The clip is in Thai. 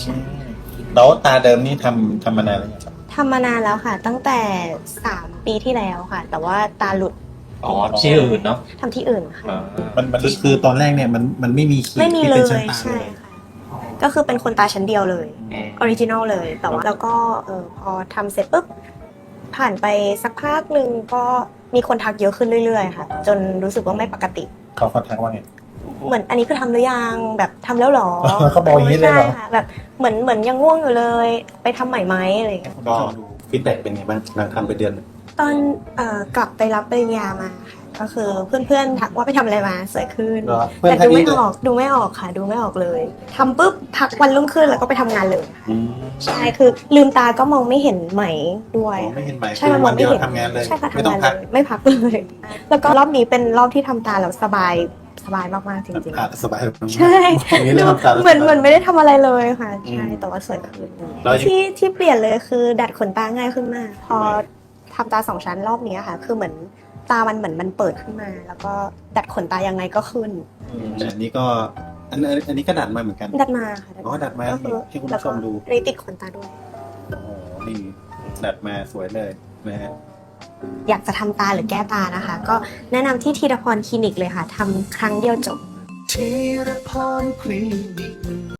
ใช่แล้วตาเดิมนี่ทำทำมานานแล้วยังครับทำมานานแล้วค่ะ ตั้งแต่สามปีที่แล้วค่ะ แต่ว่าตาหลุดอ๋อที่อื่นเนาะทำที่อื่นค่ะ อ่ามันมันคือคือตอนแรกเนี่ยมันมันไม่มีขีดไม่มีที่เลเป็นยชั้นตาใช่เลยค่ะ ก็คือเป็นคนตาชั้นเดียวเลยอืมออริจินอลเลย แต่ว่าแล้วก็เออพอทำเสร็จปุ๊บ ผ่านไปสักพักหนึ่งก็มีคนทักเยอะขึ้นเรื่อยๆ ค่ะ จนรู้สึกว่าไม่ปกติ เขาเขาทักว่าไง เหมือนอันนี้คือทำหรือยังแบบทำแล้วเหรอเขาบอกอย่างนี้เลยเหรอ ใช่ค่ะแบบเหมือนเหมือนยังง่วงอยู่เลย ไปทำใหม่ไหมอะไรอย่างเงี้ยก็ดูฟีดแบ็กเป็นไงบ้างหลังทำไปเดือนหนึ่งตอนเอ่อกลับไปรับปริญญามาค่ะก็คือเพื่อนๆทักว่าไปทำอะไรมาสวยขึ้น เหรอเพื่อนแต่ท่านดูนี้ไม่ออกดูไม่ออกค่ะ ดูไม่ออกเลยทำปุ๊บพักวันรุ่งขึ้นแล้วก็ไปทำงานเลยอืมใช่คือลืมตาก็มองไม่เห็นไหมด้วยมองไม่เห็นไหมใช่มันมองไม่เห็นวัดียวทำงานเลย ใช่ค่ะไม่ทำต้องงานพัก เลยไม่พักเลย แล้วก็รอบนี้เป็นรอบที่ทำตาแล้วสบาย สบายมากๆจริงอะสบายๆใช่อย่างนี้เลยทำตาแล้วเหมือนสบายเหมือนไม่ได้ทำอะไรเลยค่ะใช่อืมแต่ว่าสวยขึ้นแล้วยัง ที่ที่เปลี่ยนเลยคือดัดขนตาง่ายขึ้นมาก พอทำตาสองชั้นรอบนี้ค่ะ คือเหมือนตามันเหมือนมันเปิดขึ้นมา แล้วก็ดัดขนตายังไงก็ขึ้นแต่อันนี้ก็อันอันอันนี้ก็ดัดมาเหมือนกัน ดัดมาค่ะอ๋อดัดมาก็คือให้คุณแล้วผู้ชก็มดูเลยติดขนตาด้วย โอ้โหนี่ดัดมาสวยเลยนะฮะ อยากจะทำตาหรือแก้ตานะคะ ก็แนะนำที่ทีรพรคลินิกเลยค่ะทำครั้งเดียวจบ ธีรพรคลินิก